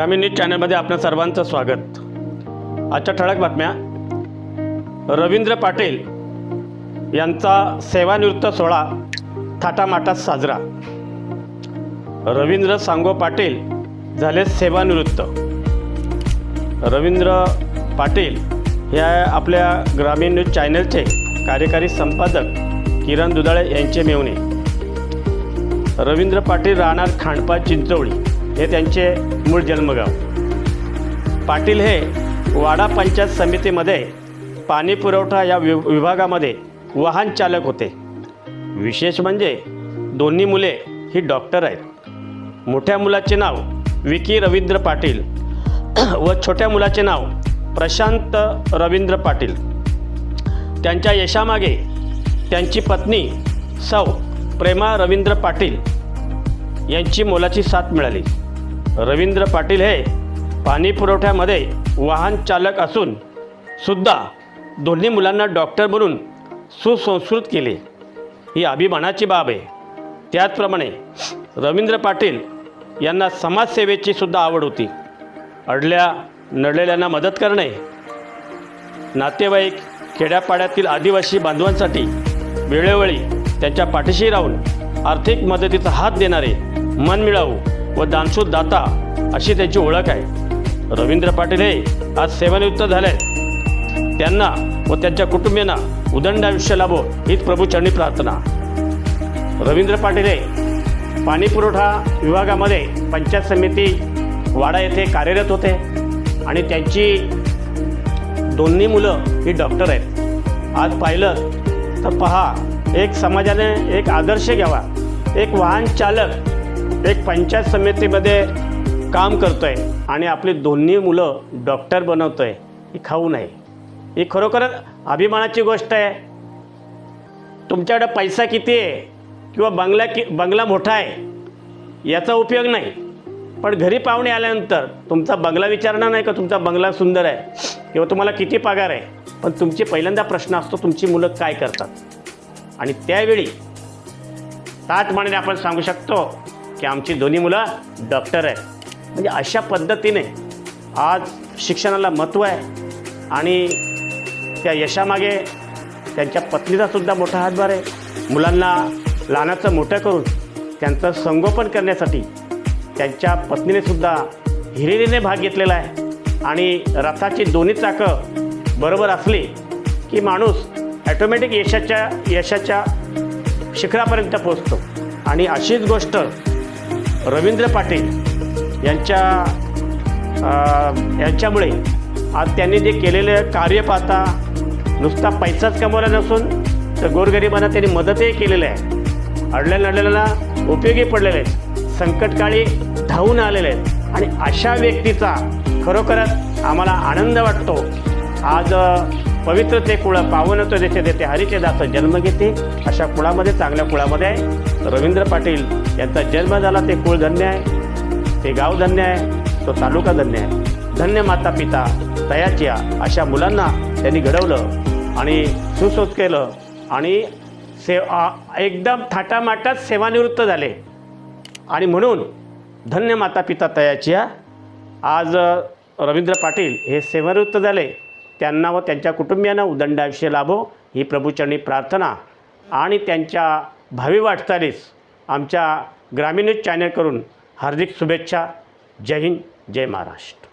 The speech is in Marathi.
ग्रामीण न्यूज चॅनलमध्ये आपल्या सर्वांचं स्वागत. आजच्या ठळक बातम्या. रवींद्र पाटील यांचा सेवानिवृत्त सोहळा थाटामाटात साजरा. रवींद्र सांगो पाटील झाले सेवानिवृत्त. रवींद्र पाटील या आपल्या ग्रामीण न्यूज चॅनलचे कार्यकारी संपादक किरण दुधाळे यांचे मेवणे रवींद्र पाटील राहणार खांडपा चिंचवळी हे त्यांचे मूळ जन्मगाव. पाटील हे वाडा पंचायत समितीमध्ये पाणी पुरवठा या वि विभागामध्ये वाहन चालक होते. विशेष म्हणजे दोन्ही मुले ही डॉक्टर आहेत. मोठ्या मुलाचे नाव विकी रवींद्र पाटील व छोट्या मुलाचे नाव प्रशांत रवींद्र पाटील. त्यांच्या यशामागे त्यांची पत्नी सौ प्रेमा रवींद्र पाटील यांची मोलाची साथ मिळाली. रवींद्र पाटील हे पाणी पुरवठ्यामध्ये वाहन चालक असून सुद्धा दोन्ही मुलांना डॉक्टर बनून सुसंस्कृत केले. ही अभिमानाची बाब आहे. त्याचप्रमाणे रवींद्र पाटील यांना समाजसेवेची सुद्धा आवड होती. अडल्या नडलेल्यांना मदत करणे. नातेवाईक खेड्यापाड्यातील आदिवासी बांधवांसाठी वेळोवेळी त्यांच्या पाठीशी राहून आर्थिक मदतीचा हात देणारे मनमिळावू व दानशूर दाता अशी त्यांची ओळख आहे. रवींद्र पाटील हे आज सेवानिवृत्त झाले आहेत. त्यांना व त्यांच्या कुटुंबियांना उदंड आयुष्य लाभो हीच प्रभूचरणी प्रार्थना. रवींद्र पाटील हे पाणीपुरवठा विभागामध्ये पंचायत समिती वाडा येथे कार्यरत होते आणि त्यांची दोन्ही मुलं ही डॉक्टर आहेत. आज पाहिलं तर पहा एक समाजाने एक आदर्श घ्यावा एक वाहन चालक एक पंचायत समितीमध्ये काम करतो आहे आणि आपली दोन्ही मुलं डॉक्टर बनवतो आहे ही खाऊ नये. ही खरोखरच अभिमानाची गोष्ट आहे. तुमच्याकडे पैसा किती आहे किंवा बंगला कि बंगला मोठा आहे याचा उपयोग नाही. पण घरी पाहुणे आल्यानंतर तुमचा बंगला विचारणार नाही का? तुमचा बंगला सुंदर आहे किंवा तुम्हाला किती पगार आहे? पण तुमची पहिल्यांदा प्रश्न असतो तुमची मुलं काय करतात? आणि त्यावेळी ताटमाने आपण सांगू शकतो की आमची दोन्ही मुलं डॉक्टर आहेत. म्हणजे अशा पद्धतीने आज शिक्षणाला महत्त्व आहे. आणि त्या यशामागे त्यांच्या पत्नीचासुद्धा मोठा हातभार आहे. मुलांना लहानाचं मोठं करून त्यांचं संगोपन करण्यासाठी त्यांच्या पत्नीनेसुद्धा हिरिरीने भाग घेतलेला आहे. आणि रथाची दोन्ही चाकं बरोबर असली की माणूस ॲटोमॅटिक यशाच्या यशाच्या शिखरापर्यंत पोचतो आणि अशीच गोष्ट रवींद्र पाटील यांच्या यांच्यामुळे आज त्यांनी जे केलेलं कार्य पाहता नुसता पैसाच कमवला नसून तर गोरगरिबांना त्यांनी मदतही केलेलं आहे. अडल्या नडलेल्या उपयोगी पडलेले आहेत. संकटकाळी धावून आलेले आहेत. आणि अशा व्यक्तीचा खरोखरच आम्हाला आनंद वाटतो. आज पवित्र ते कुळ पावन तो देते देते हरीचे दास जन्म घेते. अशा कुळामध्ये चांगल्या कुळामध्ये आहे. रवींद्र पाटील यांचा जन्म झाला ते कुळ धन्य आहे. ते गाव धन्य आहे. तो तालुका धन्य आहे. धन्य माता पिता तयाचिया अशा मुलांना त्यांनी घडवलं आणि सुसोत केलं आणि से एकदम थाटामाटात सेवानिवृत्त झाले. आणि म्हणून धन्य माता पिता तयाचिया आज रवींद्र पाटील हे सेवानिवृत्त झाले. त्यांना व त्यांच्या कुटुंबियांना उदंड आयुष्य लाभो. ही प्रभूचरणी प्रार्थना आणि त्यांच्या भावी वाटचालीस आमच्या ग्रामीण न्यूज चॅनल हार्दिक शुभेच्छा. जय हिंद जय महाराष्ट्र.